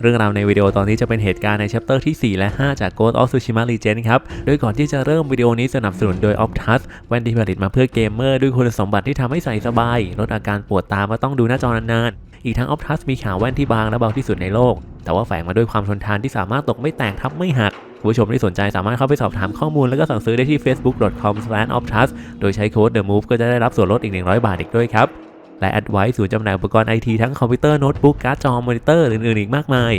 เรื่องราวในวิดีโอตอนนี้จะเป็นเหตุการณ์ในชัปเตอร์ที่ 4 และ 5 จาก Ghost of Tsushima Legend ครับ โดยก่อนที่จะเริ่มวิดีโอนี้สนับสนุนโดย Optus แว่นที่ผลิตมาเพื่อเกมเมอร์ด้วยคุณสมบัติที่ทำให้ใส่สบาย ลดอาการปวดตาเมื่อต้องดูหน้าจอนานๆ อีกทั้ง Optus มีขาแว่นที่บางและเบาที่สุดในโลก แต่ว่าแฝงมาด้วยความทนทานที่สามารถตกไม่แตกทับไม่หักผู้ชมที่สนใจสามารถเข้าไปสอบถามข้อมูลแล้วก็สั่งซื้อได้ที่ facebook.com/optus โดยใช้โค้ด the move ก็จะได้รับส่วนลดอีก 100 บาทอีกด้วยครับ และ Advice ศูนย์จำหน่ายอุปกรณ์ไอทีทั้งคอมพิวเตอร์โน้ตบุ๊กการ์ดจอมอนิเตอร์หรืออื่นๆอีกมากมาย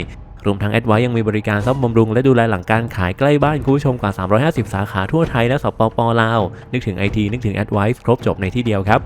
รวมทั้ง Advice ยังมีบริการซ่อมบำรุงและดูแลหลังการขายใกล้บ้านคุณผู้ชมกว่า 350 สาขาทั่วไทยและสปปลาว นึกถึง IT นึกถึง Advice ครบจบในที่เดียวครับ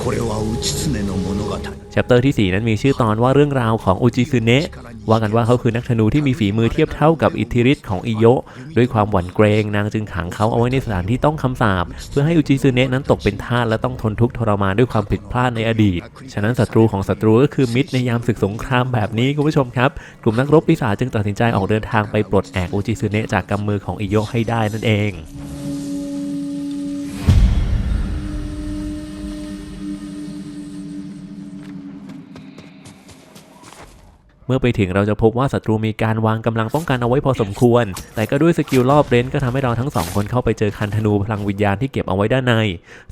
これは内常の物語 แชปเตอร์ที่ 4 นั้นมีชื่อตอนว่าเรื่องราวของอุจิซึเนะ ว่ากันว่าเขาคือนักธนูที่มีฝีมือเทียบเท่ากับอิทธิฤทธิ์ของอิโยะด้วยความหวั่นเกรงนางจึงขังเขาเอาไว้ในสถานที่ต้องคำสาปเพื่อให้อุจิซึเนะนั้นตกเป็นทาสและต้องทนทุกข์ทรมานด้วยความผิดพลาดในอดีต ฉะนั้นศัตรูของศัตรูก็คือมิตรในยามศึกสงครามแบบนี้คุณผู้ชมครับ กลุ่มนักรบปีศาจจึงตัดสินใจออกเดินทางไปปลดแอกอุจิซึเนะจากกำมือของอิโยะให้ได้นั่นเอง เมื่อไปถึงเราจะพบว่าศัตรูมีการวางกำลังป้องกันเอาไว้พอสมควร แต่ก็ด้วยสกิลรอบเรนก็ทำให้เราทั้งสองคนเข้าไปเจอคันธนูพลังวิญญาณที่เก็บเอาไว้ด้านใน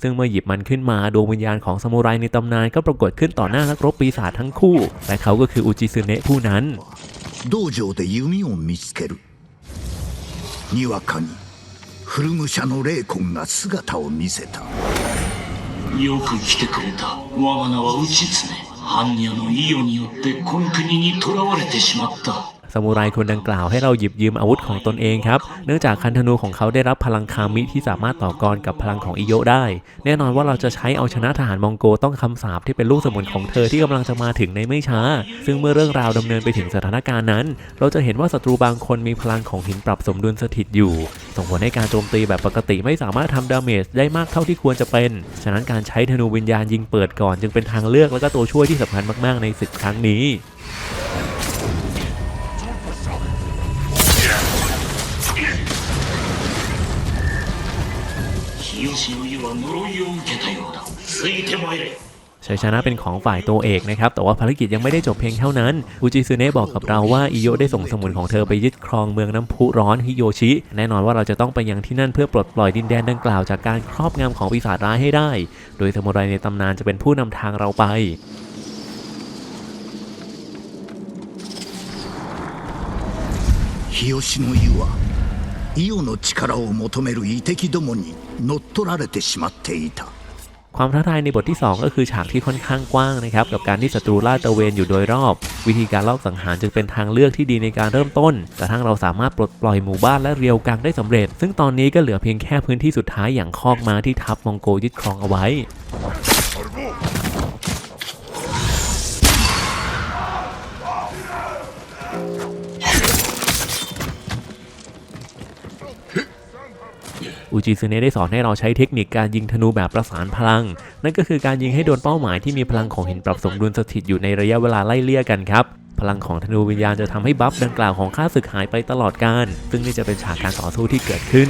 ซึ่งเมื่อหยิบมันขึ้นมาดวงวิญญาณของซามูไรในตำนานก็ปรากฏขึ้นต่อหน้านักรบปีศาจทั้งคู่ และเขาก็คืออุจิซึเนะผู้นั้น 道場で弓を見つけるにわかに古武者の霊魂が姿を見せたよく来てくれた我が名は内常 般若の意をによってこの国に囚われてしまった。 ซามูไรคนดังกล่าวให้เราหยิบยืมอาวุธของตนเองครับ เนื่องจากคันธนูของเขาได้รับพลังคามิที่สามารถต่อกรกับพลังของอิโยะได้ แน่นอนว่าเราจะใช้เอาชนะทหารมองโกต้องคำสาปที่เป็นลูกสมุนของเธอที่กำลังจะมาถึงในไม่ช้า ซึ่งเมื่อเรื่องราวดำเนินไปถึงสถานการณ์นั้น เราจะเห็นว่าศัตรูบางคนมีพลังของหินปรับสมดุลสถิตอยู่ ส่งผลให้การโจมตีแบบปกติไม่สามารถทำดาเมจได้มากเท่าที่ควรจะเป็น ฉะนั้นการใช้ธนูวิญญาณยิงเปิดก่อน จึงเป็นทางเลือกและก็ตัวช่วยที่สำคัญมาก ๆ ในศึกครั้งนี้ 日吉の湯は呪いを受けたようだついてまいれ ชัยชนะเป็นของฝ่ายตัวเอกนะครับ แต่ว่าภารกิจยังไม่ได้จบเพียงเท่านั้น อุจิซึเนะบอกกับเราว่าอิโยะได้ส่งสมุนของเธอไปยึดครองเมืองน้ำพุร้อนฮิโยชิ แน่นอนว่าเราจะต้องไปยังที่นั่นเพื่อปลดปล่อยดินแดนดังกล่าวจากการครอบงำของปีศาจร้ายให้ได้ โดยสมุไรในตำนานจะเป็นผู้นำทางเราไป 日吉の湯は 伊予の力を求める遺敵どもに乗っ取られてしまっていた ความท้าทายในบทที่ 2 ก็คือฉากที่ค่อนข้างกว้างนะครับ กับการที่ศัตรูลาดตระเวนอยู่โดยรอบ วิธีการลอบสังหารจึงเป็นทางเลือกที่ดีในการเริ่มต้นกระทั่งเราสามารถปลดปล่อยหมู่บ้านและเรียวกังได้สำเร็จ ซึ่งตอนนี้ก็เหลือเพียงแค่พื้นที่สุดท้ายอย่างคอกม้าที่ทัพมองโกยึดครองเอาไว้ อุจิซึเนะได้สอนให้เราใช้เทคนิคการยิงธนูแบบประสานพลัง นั่นก็คือการยิงให้โดนเป้าหมายที่มีพลังของหินปรับสมดุลสถิตอยู่ในระยะเวลาไล่เลี่ยกันครับพลังของธนูวิญญาณจะทำให้บัฟดังกล่าวของข้าศึกหายไปตลอดการ ซึ่งนี่จะเป็นฉากการต่อสู้ที่เกิดขึ้น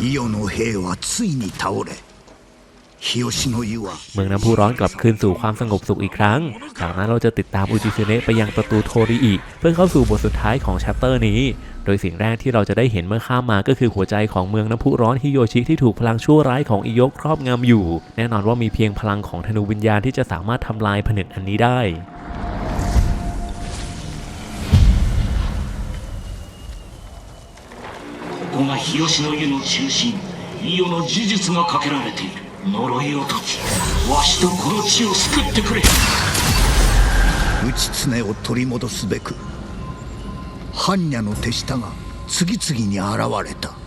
伊予の兵はついに倒れ日吉の湯は เมืองน้ำพุร้อนกลับคืนสู่ความสงบสุขอีกครั้ง จากนั้นเราจะติดตามอุจิซึเนะไปยังประตูโทริอิเพื่อเข้าสู่บทสุดท้ายของแชปเตอร์นี้ โดยสิ่งแรกที่เราจะได้เห็นเมื่อข้ามมาก็คือหัวใจของเมืองน้ำพุร้อนฮิโยชิที่ถูกพลังชั่วร้ายของอิโยะครอบงำอยู่ แน่นอนว่ามีเพียงพลังของธนูวิญญาณที่จะสามารถทำลายผนึกอันนี้ได้ ここが日吉の湯の中心。伊予の呪術がかけられている。呪いを解きわしとこの地を救ってくれ。内常を取り戻すべく般若の手下が次々に現れた。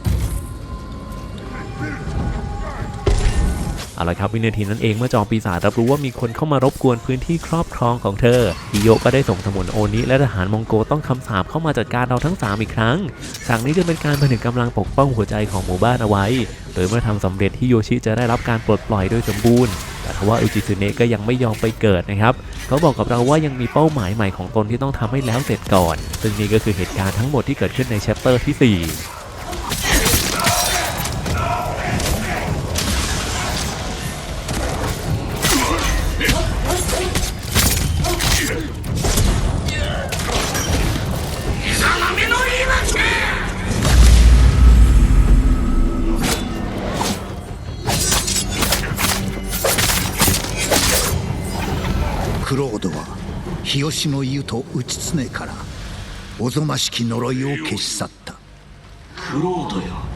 เอาละครับวินาทีนั้นเองเมื่อจอมปีศาจรับรู้ว่ามีคนเข้ามารบกวนพื้นที่ครอบครองของเธออิโยก็ได้ส่งสมุนโอนิและทหารมองโกต้องคำสาปเข้ามาจัดการเราทั้ง 3 อีกครั้งฉากนี้จะเป็นการผนึกกำลังปกป้องหัวใจของหมู่บ้านเอาไว้ โดยเมื่อทำสำเร็จที่โยชิจะได้รับการปลดปล่อยโดยสมบูรณ์แต่ทว่าอุจิสึเนะก็ยังไม่ยอมไปเกิดนะครับเขาบอกกับเราว่ายังมีเป้าหมายใหม่ของตนที่ต้องทำให้แล้วเสร็จก่อน ซึ่งนี่ก็คือเหตุการณ์ทั้งหมดที่เกิดขึ้นในแชปเตอร์ที่ 4クロードは日吉の湯と内常からおぞましき呪いを消し去った。クロードよ。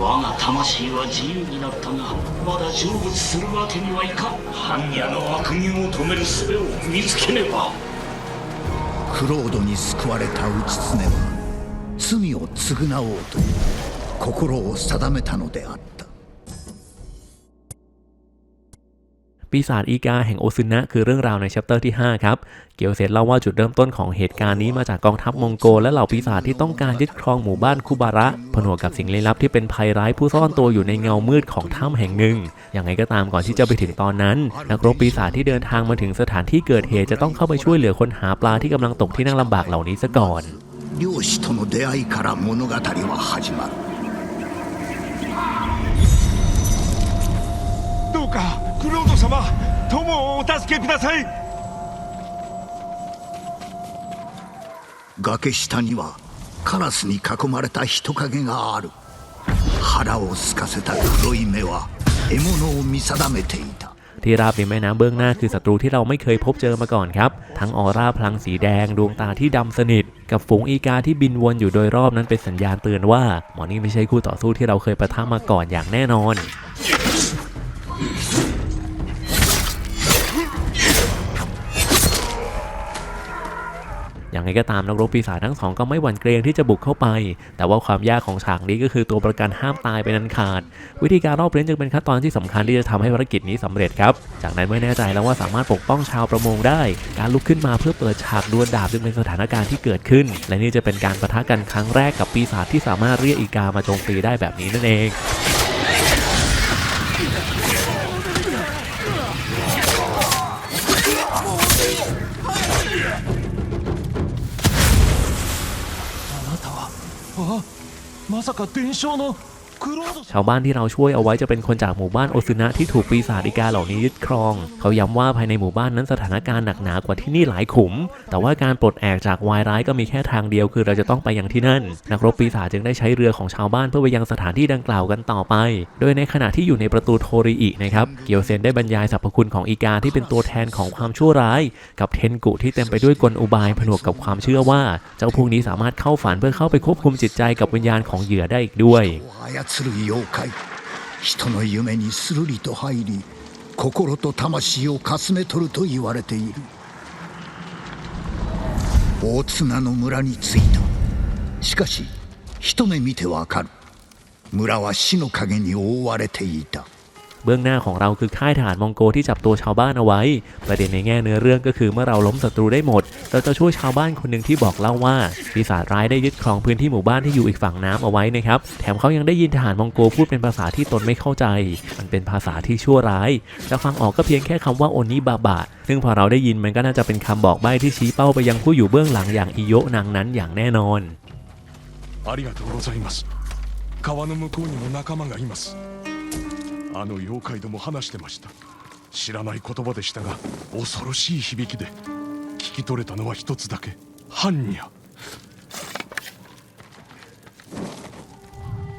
我が魂は自由になったがまだ成仏するわけにはいかん。般若の悪人を止める術を見つけねば。クロードに救われた内常は罪を償おうと心を定めたのであった ปีศาจอีกาแห่งโอซึนะคือเรื่องราวในชัปเตอร์ที่ 5 ครับ เกียวเซตเล่าว่าจุดเริ่มต้นของเหตุการณ์นี้มาจากกองทัพมองโก และเหล่าปีศาจที่ต้องการยึดครองหมู่บ้านคุบาระ ผนวกกับสิ่งลี้ลับที่เป็นภัยร้ายผู้ซ่อนตัวอยู่ในเงามืดของถ้ำแห่งหนึ่ง อย่างไรก็ตามก่อนที่จะไปถึงตอนนั้น นักรบปีศาจที่เดินทางมาถึงสถานที่เกิดเหตุจะต้องเข้าไปช่วยเหลือคนหาปลาที่กำลังตกที่นั่งลำบากเหล่านี้ซะก่อน 漁師との出会いから物語は始まるどうか クロード様友をお助けください崖下にはカラスに囲まれた人影がある腹を空かせた黒い目は獲物を見定めていた ที่ราบริมแม่น้ำเบื้องหน้าคือศัตรูที่เราไม่เคยพบเจอมาก่อนครับ ทั้งออร่าพลังสีแดง ดวงตาที่ดำสนิท กับฝูงอีกาที่บินวนอยู่โดยรอบนั้นเป็นสัญญาณเตือนว่า หมอนี่ไม่ใช่คู่ต่อสู้ที่เราเคยประทะมาก่อนอย่างแน่นอน อย่างไรก็ตามนักรบปีศาจทั้งสองก็ไม่หวั่นเกรงที่จะบุกเข้าไป แต่ว่าความยากของฉากนี้ก็คือตัวประกันห้ามตายเป็นอันขาด วิธีการรอบเล่นจึงเป็นขั้นตอนที่สำคัญที่จะทำให้ภารกิจนี้สำเร็จครับ จากนั้นเมื่อแน่ใจแล้วว่าสามารถปกป้องชาวประมงได้ การลุกขึ้นมาเพื่อเปิดฉากดวลดาบจึงเป็นสถานการณ์ที่เกิดขึ้น และนี่จะเป็นการปะทะกันครั้งแรกกับปีศาจที่สามารถเรียกอีกามาโจมตีได้แบบนี้นั่นเอง か伝承の ชาวบ้านที่เราช่วยเอาไว้จะเป็นคนจากหมู่บ้านโอซึนะที่ถูกปีศาจอีกาเหล่านี้ยึดครอง เขาย้ำว่าภายในหมู่บ้านนั้นสถานการณ์หนักหนากว่าที่นี่หลายขุม แต่ว่าการปลดแอกจากวายร้ายก็มีแค่ทางเดียวคือเราจะต้องไปยังที่นั่น นักรบปีศาจจึงได้ใช้เรือของชาวบ้านเพื่อไปยังสถานที่ดังกล่าวกันต่อไป โดยในขณะที่อยู่ในประตูโทริอินะครับ เกียวเซนได้บรรยายสรรพคุณของอีกาที่เป็นตัวแทนของความชั่วร้าย กับเทนกุที่เต็มไปด้วยกลอุบายผนวกกับความเชื่อว่า เจ้าพวกนี้สามารถเข้าฝันเพื่อเข้าไปควบคุมจิตใจกับวิญญาณของเหยื่อได้อีกด้วย操る妖怪人の夢にするりと入り心と魂をかすめ取ると言われている大綱の村に着いたしかし一目見てわかる村は死の影に覆われていた เบื้องหน้าของเราคือค่ายทหารมองโกที่จับตัวชาวบ้านเอาไว้ ประเด็นในแง่เนื้อเรื่องก็คือเมื่อเราล้มศัตรูได้หมด เราจะช่วยชาวบ้านคนหนึ่งที่บอกเล่าว่าปีศาจร้ายได้ยึดครองพื้นที่หมู่บ้านที่อยู่อีกฝั่งน้ำเอาไว้นะครับ แถมเขายังได้ยินทหารมองโกพูดเป็นภาษาที่ตนไม่เข้าใจ มันเป็นภาษาที่ชั่วร้ายจะฟังออกก็เพียงแค่คำว่าโอนิบาบาซึ่งพอเราได้ยินมันก็น่าจะเป็นคำบอกใบ้ที่ชี้เป้าไปยังผู้อยู่เบื้องหลังอย่างอิโยะนางนั้นอย่างแน่นอน あの妖怪ども話してました知らない言葉でしたが恐ろしい響きで聞き取れたのは一つだけ般若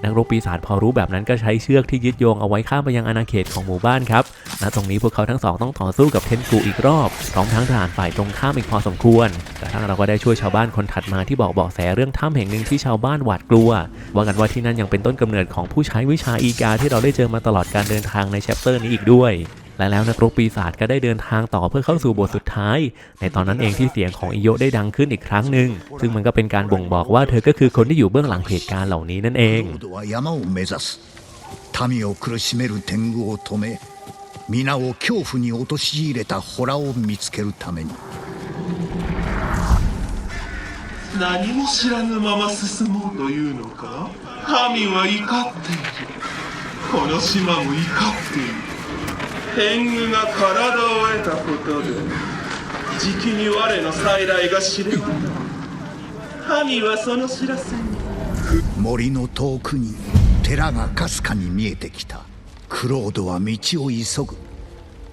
นักรบปีศาจพอรู้แบบนั้นก็ใช้เชือกที่ยึดโยงเอาไว้ข้ามไปยังอาณาเขตของหมู่บ้านครับ ณตรงนี้พวกเขาทั้งสองต้องต่อสู้กับเทนกูอีกรอบพร้อมทั้งทหารฝ่ายตรงข้ามอีกพอสมควรแต่ทั้งเราก็ได้ช่วยชาวบ้านคนถัดมาที่บอกเบาะแสเรื่องถ้ำแห่งหนึ่งที่ชาวบ้านหวาดกลัว ว่ากันว่าที่นั่นยังเป็นต้นกำเนิดของผู้ใช้วิชาอีกาที่เราได้เจอมาตลอดการเดินทางในแชปเตอร์นี้อีกด้วยและแล้วนักรบปีศาจก็ได้เดินทางต่อเพื่อเข้าสู่บทสุดท้าย ในตอนนั้นเองที่เสียงของอิโยได้ดังขึ้นอีกครั้งหนึ่ง ซึ่งมันก็เป็นการบ่งบอกว่าเธอก็คือคนที่อยู่เบื้องหลังเหตุการณ์เหล่านี้นั่นเอง 皆を恐怖に陥れた洞を見つけるために。何も知らぬまま進もうというのか？神は怒っている。この島も怒っている。天狗が体を得たことでじきに我の再来が知れ渡る神はその知らせに。森の遠くに寺がかすかに見えてきたクロードは道を急ぐ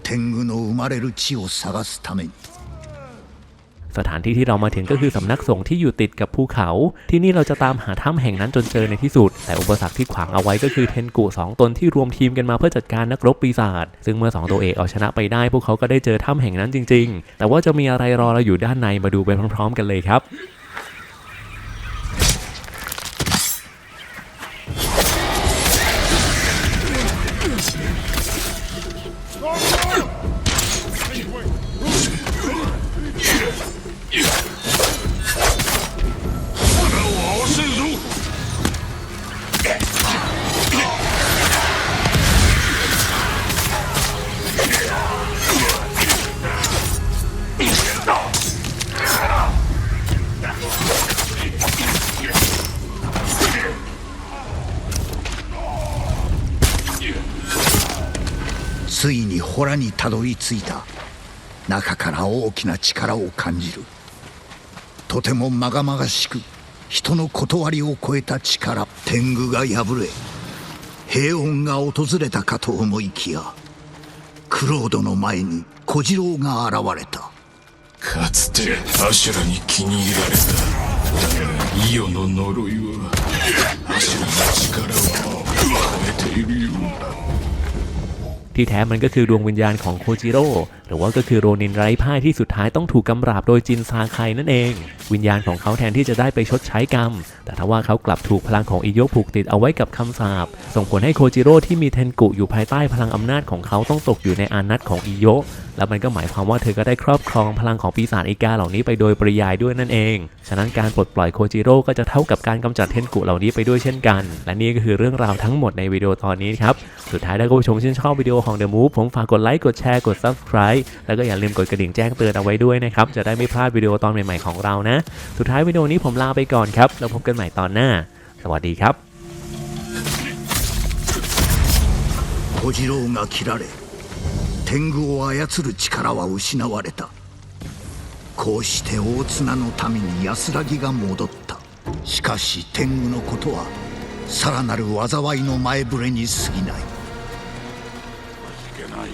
天狗の生まれる地を探すために สถานที่ที่เรามาถึงก็คือสำนักสงฆ์ที่อยู่ติดกับภูเขา ที่นี่เราจะตามหาถ้ำแห่งนั้นจนเจอในที่สุด แต่อุปสรรคที่ขวางเอาไว้ก็คือเทนกุสองตนที่รวมทีมกันมาเพื่อจัดการนักรบปีศาจซึ่งเมื่อสองตัวเอกเอาชนะไปได้ พวกเขาก็ได้เจอถ้ำแห่งนั้นจริง ๆ แต่ว่าจะมีอะไรรอเราอยู่ด้านในมาดูไปพร้อม ๆ กันเลยครับ 洞にたどり着いた。中から大きな力を感じる。とてもまがまがしく人の断りを超えた力。天狗が破れ平穏が訪れたかと思いきやクロードの前に小次郎が現れた。かつてアシュラに気に入られた。だがイオの呪いはアシュラの力を超えているようだ。 ที่แท้มันก็คือดวงวิญญาณของโคจิโร่หรือว่าก็คือโรนินไร้พ่ายที่สุดท้ายต้องถูกกำราบโดยจินซาไคนั่นเอง วิญญาณของเขาแทนที่จะได้ไปชดใช้กรรม แต่ทว่าเขากลับถูกพลังของอิโยผูกติดเอาไว้กับคำสาปส่งผลให้โคจิโร่ที่มีเทนกุอยู่ภายใต้พลังอำนาจของเขาต้องตกอยู่ในอานัตของอิโย และมันก็หมายความว่าเธอก็ได้ครอบครองพลังของปีศาจอีกาเหล่านี้ไปโดยปริยายด้วยนั่นเอง ฉะนั้นการปลดปล่อยโคจิโร่ก็จะเท่ากับการกำจัดเทนกุเหล่านี้ไปด้วยเช่นกัน และนี่ก็คือเรื่องราวทั้งหมดในวิดีโอตอนนี้ครับ สุดท้ายถ้าคุณผู้ชมชื่นชอบวิดีโอของ The Move ผมฝากกดไลค์ กดแชร์ กด Subscribe แล้วก็อย่าลืมกดกระดิ่งแจ้งเตือนเอาไว้ด้วยนะครับ จะได้ไม่พลาดวิดีโอตอนใหม่ๆของเรานะ สุดท้ายวิดีโอนี้ผมลาไปก่อนครับ แล้วพบกันใหม่ตอนหน้า สวัสดีครับ 小次郎が切られ 天狗を操る力は失われた。こうして大綱の民に安らぎが戻った。しかし天狗のことはさらなる災いの前触れに過ぎない。いけない